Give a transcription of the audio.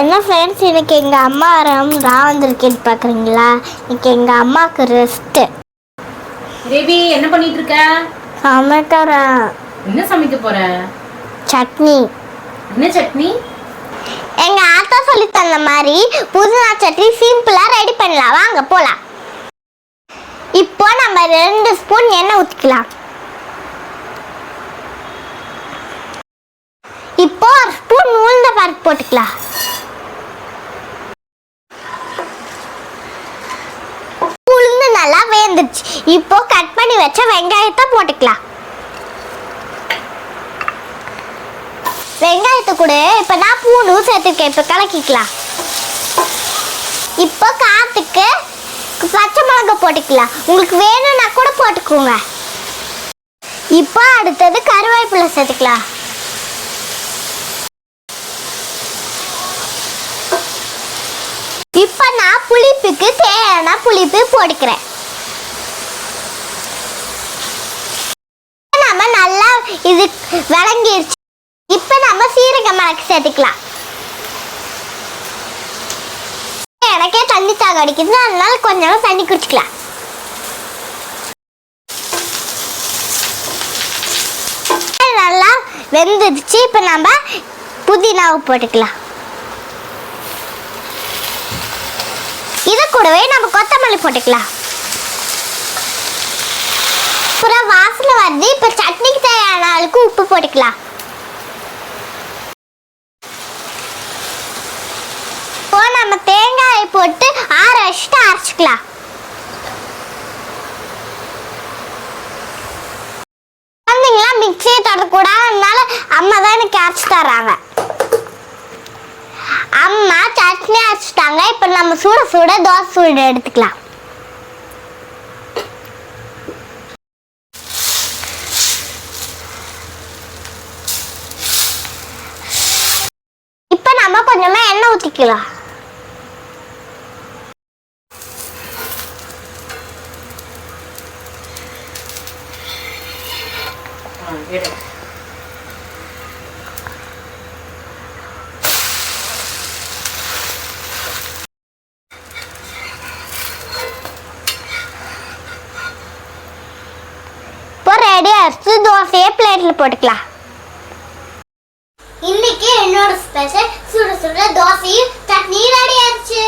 என்ன ஃப்ரெண்ட்ஸ் இன்னைக்கு எங்கள் அம்மா வரம். நான் வந்திருக்கேன்னு பார்க்குறீங்களா இன்னைக்கு எங்கள் அம்மாவுக்கு ரெஸ்ட்டு பேபி என்ன பண்ணிட்டு இருக்க? சமைக்கிறேன். என்ன சமைக்க போற? சட்னி. என்ன சட்னி? எங்கள் ஆத்தா சொல்லி தந்த மாதிரி புதினா சட்னி சிம்பிளாக ரெடி பண்ணலாம். வாங்க போகலாம் இப்போ நம்ம ரெண்டு ஸ்பூன் எண்ணெய் ஊற்றிக்கலாம் இப்போ ஒரு ஸ்பூன் உளுந்த பருப்பு போட்டுக்கலாம் உளுந்து வந்துடுச்சு இப்போ கட் பண்ணி வச்ச வெங்காயத்தை போட்டுக்கலாம். வெங்காயத்தை கூட இப்போ நான் பூண்டும் சேர்த்துருக்கேன். இப்போ கலக்கிக்கலாம். இப்போ காத்துக்கு பச்சை மிளகா போட்டுக்கலாம். உங்களுக்கு வேணும்னா கூட போட்டுக்கோங்க. இப்போ அடுத்தது கருவேப்பிலை சேர்த்துக்கலாம். இப்போ நான் புளிப்புக்கு தேவையான புளிப்பு போட்டுக்கிறேன் நம்ம நல்லா இது விளங்கிருச்சு இப்போ நம்ம சீரக மிளகு சேர்த்துக்கலாம். எனக்கே தண்ணி தாக அடிக்குது அதனால கொஞ்சம் தண்ணி குடிச்சுக்கலாம். நல்லா வெந்துடுச்சு இப்போ நம்ம புதினாவை போட்டுக்கலாம். இது கூடவே நம்ம கொத்தமல்லி போட்டுக்கலாம். அப்புறம் வாசனை வந்து இப்போ சட்னிக்கு தேவையான அளவுக்கு இப்போ நம்ம தேங்காயை போட்டு ஆற வச்சுட்டு அரைச்சிக்கலாம். குழந்தைங்களாம் மிக்சியை தொடக்கூடாது அதனால அம்மா தான் எனக்கு அரைச்சி தர்றாங்க அம்மா சட்னி அரைச்சிட்டாங்க. இப்போ நம்ம சூட சூட தோசை சூடு எடுத்துக்கலாம் இப்போ நம்ம கொஞ்சமா எண்ணெய் ஊற்றிக்கலாம் ரெடி ஆயிடுச்சு தோசையே பிளேட்ல போட்டுக்கலாம். இன்னைக்கு என்னோட ஸ்பெஷல் சுட சுட தோசையும் சட்னி ரெடி ஆயிடுச்சு.